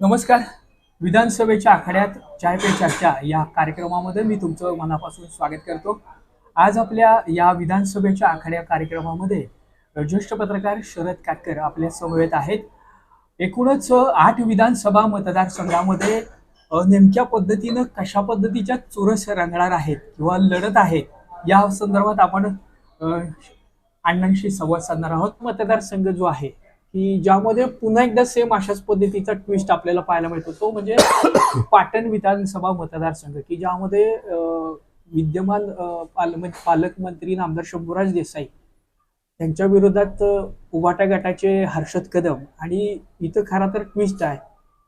नमस्कार. विधानसभेच्या आखाड्यात चाय पे चर्चा या कार्यक्रमामध्ये मी तुमचं मनापासून स्वागत करतो. आज आपल्या या विधानसभेच्या आखाड्या कार्यक्रमामध्ये ज्येष्ठ पत्रकार शरद काटकर आपल्या समवेत आहेत. एकूणच आठ विधानसभा मतदारसंघामध्ये नेमक्या पद्धतीनं कशा पद्धतीच्या चुरस रंगणार आहेत किंवा लढत आहेत या संदर्भात आपण अण्णांशी संवाद साधणार आहोत. मतदारसंघ जो आहे की ज्यामध्ये पुन्हा एकदा सेम अशाच पद्धतीचा ट्विस्ट आपल्याला पाहायला मिळतो. तो म्हणजे पाटण विधानसभा मतदारसंघ की ज्यामध्ये विद्यमान पालकमंत्री नामदार शंभूराज देसाई त्यांच्या विरोधात उभाटा गटाचे हर्षद कदम आणि इथं खरा तर ट्विस्ट आहे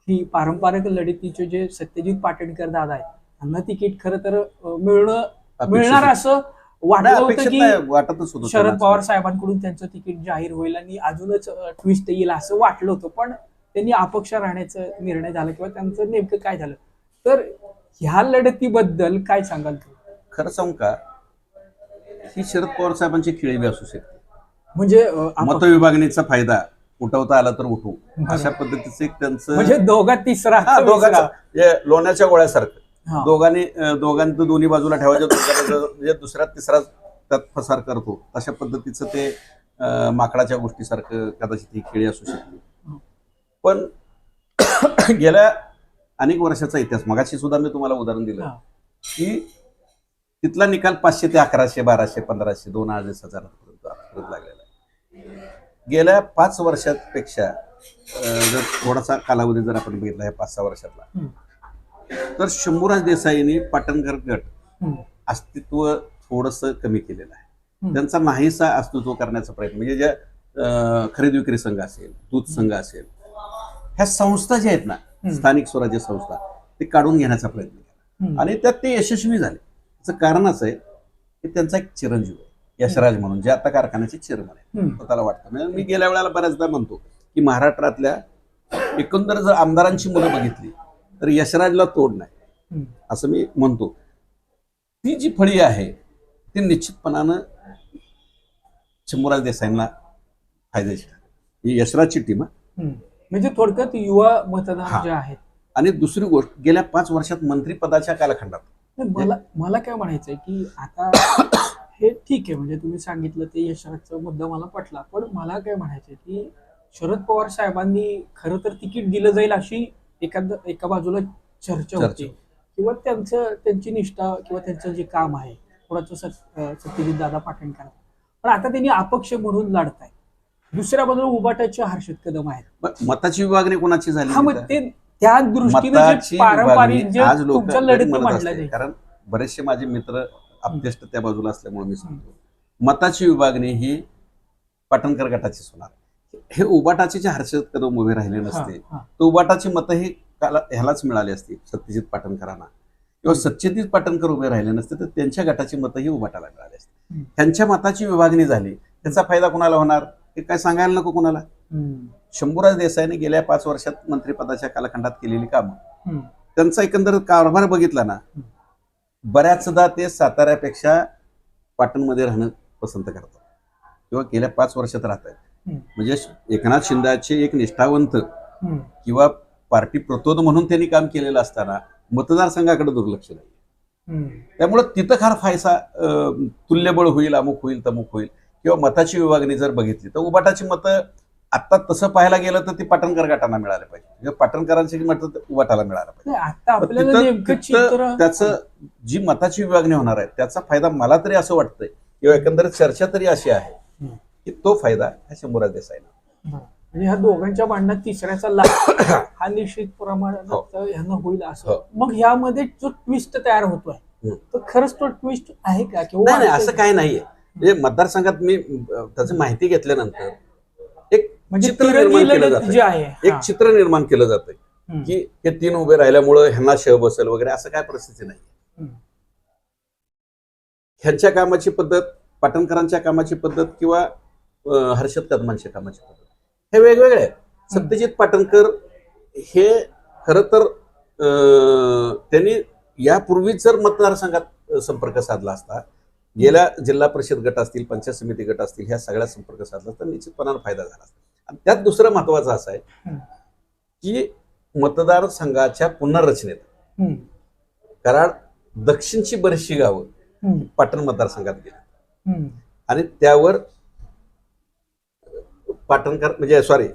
की पारंपरिक लढतीचे जे सत्यजित पाटणकर दादा आहेत त्यांना तिकीट खरं तर मिळणं मिळणार असं वाटलं शरद. पवार साहेबांकडून त्यांचं तिकीट जाहीर होईल आणि अजूनच ट्विस्ट येईल असं वाटलं होतं पण त्यांनी अपक्ष राहण्याचा निर्णय झाला किंवा त्यांचं नेमकं काय झालं तर ह्या लढतीबद्दल काय सांगाल तू खरं सांगू का ही शरद पवार साहेबांची खिळी असू शकते म्हणजे मतविभागणीचा फायदा उठवता आला तर उठवू बरोबर. अशा पद्धतीचं एक त्यांचं म्हणजे दोघात तिसरा. जे लोण्याच्या गोळ्यासारखं. दोघांनी अं, दोघांचं दोन्ही बाजूला ठेवायचं म्हणजे दुसरा तिसरा त्यात फसार करतो. अशा पद्धतीचं ते माकडाच्या गोष्टीसारखं कदाचित ही खेळी असू शकते पण गेल्या अनेक वर्षाचा इतिहास मगाशी सुद्धा मी तुम्हाला उदाहरण दिलं हा. की तिथला निकाल पाचशे ते अकराशे बाराशे पंधराशे दोन अडीच हजारापर्यंत आतापर्यंत लागलेला आहे. गेल्या पाच वर्षापेक्षा जर थोडासा कालावधी जर आपण बघितला ह्या पाच सहा वर्षातला. तर शंभूराज देसाईंनी पाटणकर गट. अस्तित्व थोडस कमी केलेलं आहे. त्यांचा नाहीसा अस्तित्व करण्याचा प्रयत्न म्हणजे ज्या खरेदी विक्री संघ असेल दूध संघ असेल ह्या संस्था ज्या आहेत ना. स्थानिक स्वराज्य संस्था ते काढून घेण्याचा प्रयत्न केला. आणि त्यात ते यशस्वी झाले त्याचं कारण असं आहे की त्यांचा एक चिरंजीव आहे यशराज म्हणून जे आता कारखान्याचे चेअरमन आहे. स्वतःला वाटतं म्हणजे मी गेल्या वेळेला बऱ्याचदा म्हणतो की महाराष्ट्रातल्या एकंदर जर आमदारांची मुलं बघितली तर यशराजला तोड नाही. असं मी म्हणतो ती जी फळी आहे ती निश्चितपणानं शंभूराज देसाईंना फायद्याची. ही यशराजची टीम. म्हणजे थोडक्यात युवा मतदार. जे आहेत आणि दुसरी गोष्ट गेल्या पाच वर्षात मंत्रिपदाच्या कालखंडात मला मला काय म्हणायचंय की आता हे ठीक आहे म्हणजे तुम्ही सांगितलं ते यशराजचा मुद्दा मला पटला पण मला काय म्हणायचंय की शरद पवार साहेबांनी खरं तर तिकीट दिलं जाईल अशी एखाद एका बाजूला चर्चा. होती किंवा त्यांचं त्यांची निष्ठा किंवा त्यांचं जे काम आहे थोडंसं सत्यजित दादा पाटणकर पण आता त्यांनी अपक्ष म्हणून लढताय दुसऱ्या बाजूला उबाटाचे हर्षद कदम आहेत. मताची विभागणी कोणाची झाली हा मग? ते त्या दृष्टीने पारंपरिक तुमच्या लढती म्हटलं कारण बरेचसे माझे मित्र अपदेष्ट त्या बाजूला असल्यामुळे मी सांगतो. मताची विभागणी ही पाटणकर गटाचीच होणार. हे उबाटाचे जे हर्षद कदम उभे राहिले नसते. तर उबाटाची मतं ही ह्यालाच मिळाली असती सत्यजित पाटणकरांना किंवा सत्यजित पाटणकर उभे राहिले नसते तर त्यांच्या गटाची मतं ही उबाटाला मिळाली असते. त्यांच्या मताची विभागणी झाली त्याचा फायदा कुणाला होणार हे काय सांगायला नको कुणाला. शंभूराज देसाईने गेल्या पाच वर्षात मंत्रिपदाच्या कालखंडात केलेली कामं. त्यांचा एकंदर कारभार बघितला ना बऱ्याचदा ते साताऱ्यापेक्षा पाटणमध्ये राहणं पसंत करतात किंवा गेल्या पाच वर्षात राहत आहेत. म्हणजे एकनाथ शिंदेचे एक निष्ठावंत. किंवा पार्टी प्रतोद म्हणून त्यांनी काम केलेलं असताना मतदारसंघाकडे दुर्लक्ष नाही. हम्म. त्यामुळे तिथं खार फायसा तुल्यबळ होईल अमुक होईल तमुक होईल. किंवा मताची विभागणी जर बघितली तर उबाटाची मतं आता तसं पाहायला गेलं तर ती पाटणकर गटांना मिळाले पाहिजे. पाटणकरांची मतं उबाटाला मिळाला पाहिजे. त्याचं जी मताची विभागणी होणार आहे त्याचा फायदा मला तरी असं वाटतंय. किंवा एकंदरीत चर्चा तरी अशी आहे. तो फायदा ह्या शंभूराज देसाईना म्हणजे ह्या दोघांच्या भांडणात तिसऱ्याचा लाभ हा निश्चित प्रमाणात हो. ह्यांना होईल असं हो. मग ह्यामध्ये जो ट्विस्ट तयार होतोय हम्म. तो खरंच तो ट्विस्ट आहे का किंवा नाही असं काही नाहीये म्हणजे मतदारसंघात मी त्याची माहिती घेतल्यानंतर एक म्हणजे चित्र निर्माण जातं आहे एक हा. चित्र निर्माण केलं हम्म. की हे तीन उभे राहिल्यामुळं ह्यांना शह बसेल वगैरे असं काय परिस्थिती नाही. ह्यांच्या कामाची पद्धत पाटणकरांच्या कामाची पद्धत किंवा हर्षद कदमांच्या कामाची पद्धत हे वेगवेगळे आहेत. सत्यजित पाटणकर हे खर तर त्यांनी यापूर्वीच जर मतदारसंघात संपर्क साधला असता गेल्या जिल्हा परिषद गट असतील पंचायत समिती गट असतील ह्या सगळ्यात संपर्क साधला तर निश्चितपणानं फायदा झाला असता. आणि त्यात दुसरं महत्वाचं असं आहे. की मतदारसंघाच्या पुनर्रचनेत. कराड दक्षिणची बरीचशी गावं पाटण मतदारसंघात गेली. आणि त्यावर पाटणकर म्हणजे सॉरी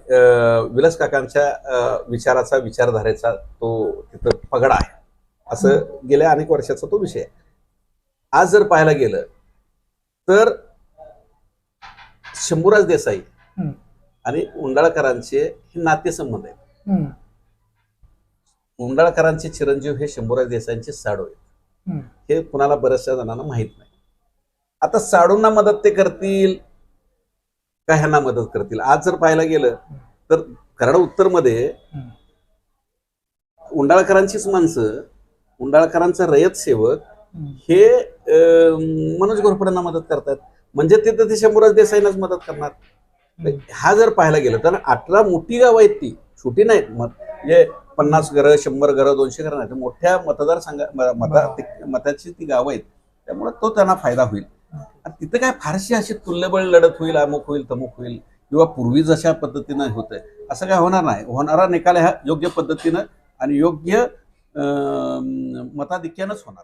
विलास काकांच्या विचाराचा विचारधारेचा तो तिथं पगडा आहे. असं गेल्या अनेक वर्षाचा तो विषय आहे. आज जर पाहायला गेलं तर शंभूराज देसाई. आणि उंडाळकरांचे हे नातेसंबंध आहेत. उंडाळकरांचे चिरंजीव हे शंभूराज देसाईंचे साडू आहेत. हे कुणाला बऱ्याचशा जणांना माहीत नाही. आता साडूंना मदत ते करतील का ह्यांना मदत करतील आज जर पाहायला गेलं तर कराड उत्तरमध्ये. उंडाळकरांचीच माणसं उंडाळकरांचा रयत सेवक. हे मनोज घोरपड्यांना मदत करतात म्हणजे ते तर ते शंभूराज देसाईंनाच मदत करणार. हा जर पाहायला गेलं तर अठरा मोठी गावं आहेत ती छोटी नाहीत मत म्हणजे पन्नास घरं शंभर घरं दोनशे घरं नाही मोठ्या मतदारसंघा मता. मताची ती गावं आहेत त्यामुळे तो त्यांना फायदा होईल तिथं काय फारशी अशी तुल्यबळ लढत होईल अमुक होईल तमुक होईल किंवा पूर्वी जशा पद्धतीनं होतंय असं काय होणार नाही. होणारा निकाल हा योग्य पद्धतीनं आणि योग्य मताधिक्यानंच होणार.